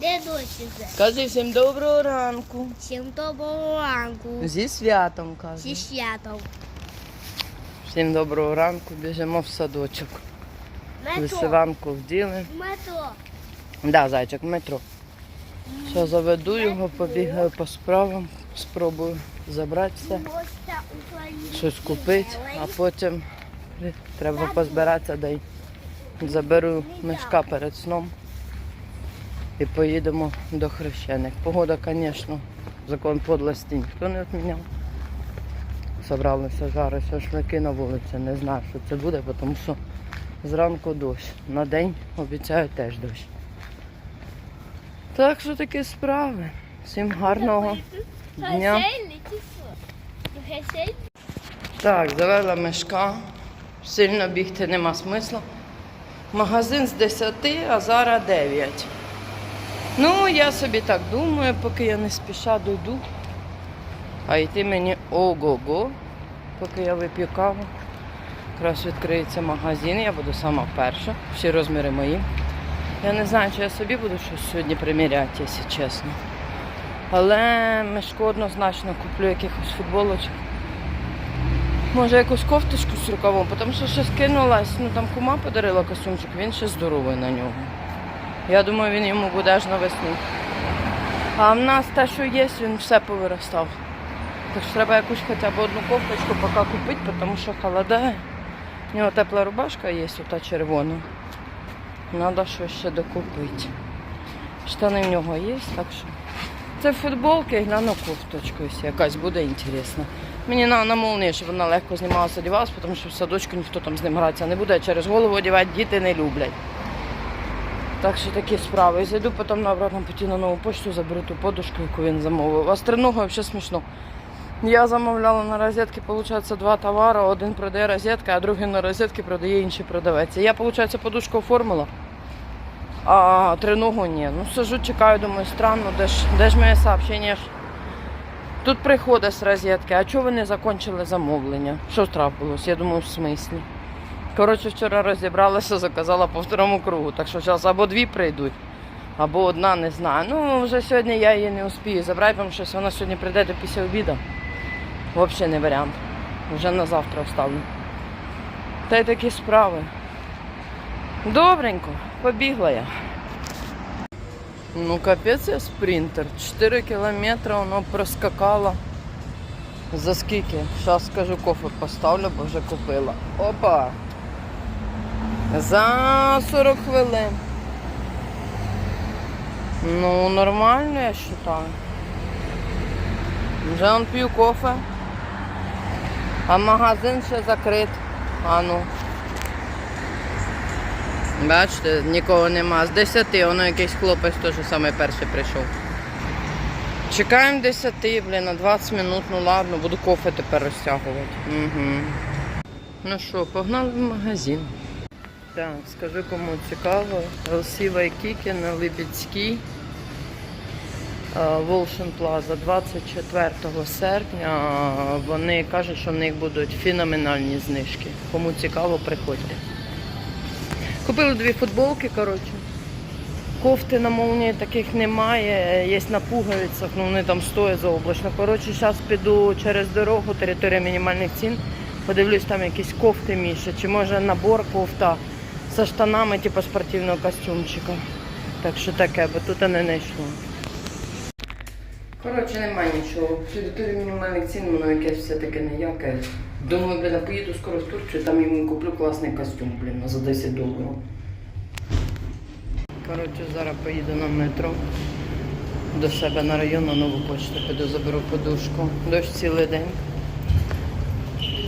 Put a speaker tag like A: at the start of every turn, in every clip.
A: Де досі?
B: Кажи всім доброго ранку.
A: Всім доброго ранку.
B: Зі святом
A: Зі святом.
B: Всім доброго ранку, біжимо в садочок.
A: Метро.
B: Вишиванку вділи.
A: Метро.
B: Да, зайчик, метро. Що заведу його, побігаю по справам, спробую забрати все,
A: Моста України.
B: щось купити, а потім треба позбиратися, да й заберу мешка перед сном і поїдемо до хрещених. Погода, звісно, закон подлості ніхто не відміняв. Собралися зараз шашлики на вулиці. Не знаю, що це буде, тому що зранку дощ. На день обіцяють теж дощ. Так що такі справи. Всім гарного дня. Так, завела мешка. Сильно бігти нема смислу. Магазин з 10, а зараз 9. Ну, я собі так думаю, поки я не спіша дойду. А йти мені ого-го, поки я вип'ю каву. Якраз відкриється магазин, я буду сама перша. Всі розміри мої. Я не знаю, чи я собі буду щось сьогодні приміряти, якщо чесно. Але мешку однозначно куплю якихось футболочок. Може якусь кофточку з рукавом, тому що ще скинулась, ну там кума подарила костюмчик, він ще здоровий на нього. Я думаю, він йому буде аж навесну. А в нас те, що є, він все повиростав. Що треба якусь хоча б одну кофточку поки купити, тому що холодає. У нього тепла рубашка є, ота червона. Треба щось ще докупити. Штани в нього є, так що. Це футболки, гляну кофточку, якась буде інтересна. Мені на, на молнії, щоб вона легко знімалася, одягалася, тому що в садочку ніхто там з ним гратися не буде, через голову одягати діти не люблять. Так що такі справи. Зайду потім на обратному путі на нову почту, заберу ту подушку, яку він замовив. А стринога взагалі смішно. Я замовляла на розетки, виходить, два товари. Один продає розетка, а другий на розетки продає інший продавець. Я, виходить, подушку оформила, а триногу ні. Ну сижу, чекаю, думаю, странно, де ж, де ж моє сообщення? Тут приходить з розетки, а чого ви не закінчили замовлення? Що трапилось? Я думаю, в смислі. Коротше, вчора розібралася, заказала по второму кругу. Так що зараз або дві прийдуть, або одна, не знаю. Ну, вже сьогодні я її не успію забрати, тому що вона сьогодні прийде до після обіду. Взагалі не варіант. Вже на завтра вставлю. Та й такі справи. Добренько, побігла я. Ну, капець я спринтер. 4 кілометри воно проскакало. За скільки? Зараз скажу кофе поставлю, бо вже купила. Опа! За 40 хвилин. Ну, нормально, я вважаю. Вже он п'ю кофе. А магазин ще закрит. А ну. Бачите, нікого нема. З 10 воно якийсь хлопець теж саме перший прийшов. Чекаємо 10, блін, на 20 минут, ну ладно, буду кофе тепер розтягувати. Угу. Ну що, погнали в магазин. Так, скажу кому цікаво. LC Вайкіки на Либідській. Волшин Плаза 24 серпня. Вони кажуть, що в них будуть феноменальні знижки. Кому цікаво, приходьте. Купили дві футболки, коротше. Кофти на молнії таких немає, є на пуговицях, ну вони там стоять заоблачно. Коротше, зараз піду через дорогу, територія мінімальних цін. Подивлюсь, там якісь кофти Міша, чи може набор кофта зі штанами, типу спортивного костюмчика. Так що таке, бо тут не знайшла. Коротше, немає нічого. Територія мінімальних цін, воно якесь все-таки ніяке. Думаю, блін, поїду скоро в Турцію, там йому куплю класний костюм, блін, за 10 доларів. Коротше, зараз поїду на метро до себе на район на нову почту, піду заберу подушку. Дощ цілий день.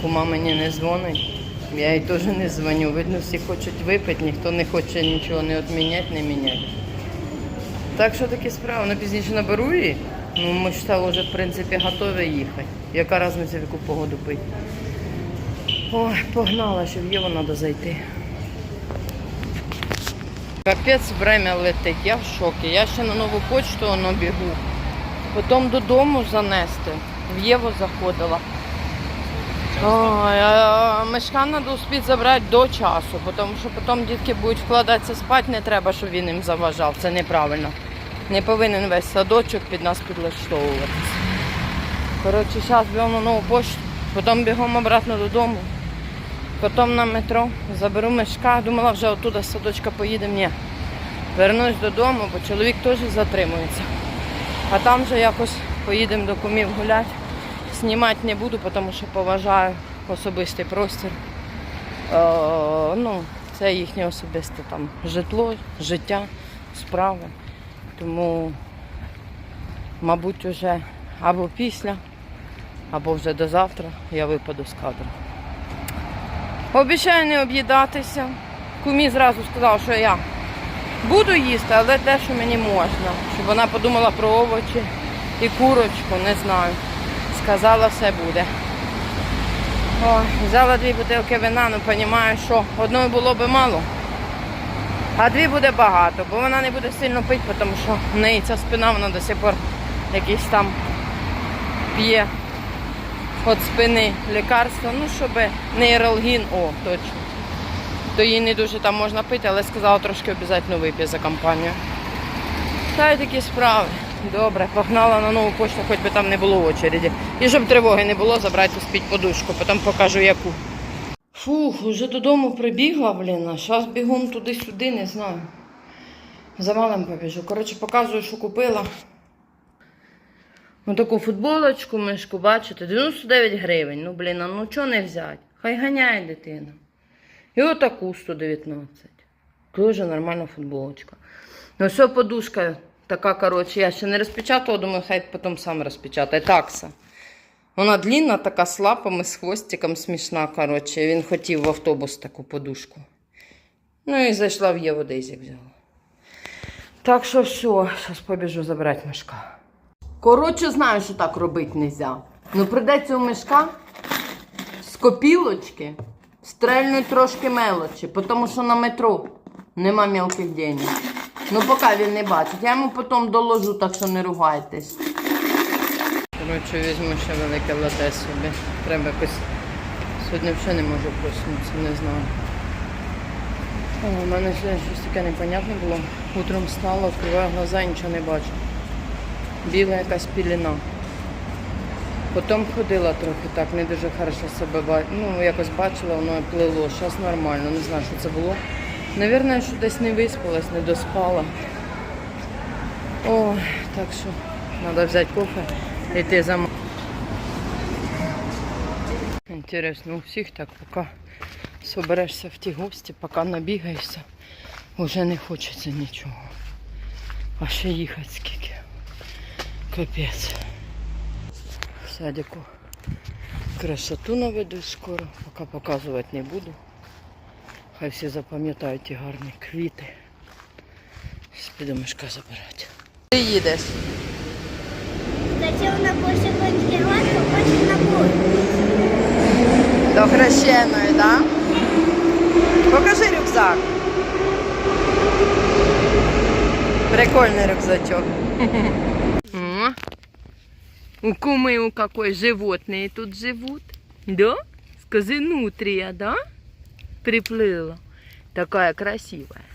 B: Кума мені не дзвонить. Я їй теж не дзвоню. Видно, всі хочуть випити, ніхто не хоче нічого не відміняти, не міняти. Так що такі справи. Ну, пізніше наберу її. Ну, ми стали вже, в принципі, готові їхати. Яка різниця, в яку погоду пити. Ой, погнала, що в Єву треба зайти. Капець время летить, я в шокі. Я ще на нову почту воно бігу. Потім додому занести. В Єву заходила. Ой, а мешкан треба успіти забрати до часу, тому що потім дітки будуть вкладатися спати, не треба, щоб він їм заважав. Це неправильно. Не повинен весь садочок під нас підлаштовуватися. Коротше, зараз бігом на нову пошту, потім бігом обратно додому, потім на метро, заберу мешка, думала вже оттуда з садочка поїдемо. Ні. Вернусь додому, бо чоловік теж затримується. А там вже якось поїдемо до кумів гуляти. Знімати не буду, тому що поважаю особистий простір. Е, ну, це їхнє особисте там житло, життя, справи. Тому, мабуть, уже або після, або вже до завтра я випаду з кадру. Обіцяю не об'їдатися. Кумі зразу сказав, що я буду їсти, але те, що мені можна. Щоб вона подумала про овочі і курочку, не знаю. Сказала, все буде. Ой, взяла дві бутилки вина, ну розумію, що одної було би мало, а дві буде багато, бо вона не буде сильно пити, тому що в неї ця спина, вона до сих пор якісь там п'є від спини лікарства, ну щоб нейралгін, о, точно. То їй не дуже там можна пити, але сказала трошки обов'язково вип'є за компанію. Та й такі справи. Добре, погнала на нову пошту, хоч би там не було очереді. І щоб тривоги не було, забрати спіть подушку, потім покажу яку. Фух, уже додому прибігла, блін, а зараз бігом туди-сюди, не знаю. За малим побіжу. Коротше, показую, що купила. Ну таку футболочку, мишку, бачите, 99 гривень. Ну, блін, ну чого не взяти? Хай ганяє дитина. І отаку 119. Дуже нормальна футболочка. Ну, все, подушка така, коротше, я ще не розпечатала, думаю, хай потім сам розпечатає. Такса. Вона длінна, така з лапами, з хвостиком смішна, коротше. Він хотів в автобус таку подушку. Ну і зайшла в Єводейзік взяла. Так що все, зараз побіжу забирати мешка. Коротше, знаю, що так робити не можна. Ну, прийдеться у мешка з копілочки стрельнуть трошки мелочі, тому що на метро нема мелких денег. Ну, поки він не бачить. Я йому потім доложу, так що не ругайтесь. Коротше, візьму ще велике лате собі. Треба якось. Сьогодні взагалі не можу проснутися, не знаю. У мене щось таке непонятне було. Утром встала, відкриваю глаза і нічого не бачу. Біла якась піліна. Потім ходила трохи так, не дуже хорошо себе бачила. Ну, якось бачила, воно плило. Зараз нормально, не знаю, що це було. Навірно, що десь не виспалась, не доспала. О, так що треба взяти кофе і йти за Інтересно, у всіх так, поки соберешся в ті гості, поки набігаєшся, вже не хочеться нічого. А ще їхати скільки. Капець. Садику красоту наведу скоро, поки показувати не буду. Хай всі запам'ятають ті гарні квіти. Зараз піду мішка забирати. Ти їдеш?
A: Хотел на больше подделать, то больше на больше.
B: До хрещеної, так? Да? Покажи рюкзак. Прикольний рюкзачок. О, У кумы у какой животные тут живут? Да? Скажи, нутрия, да? Приплыла. Такая красивая.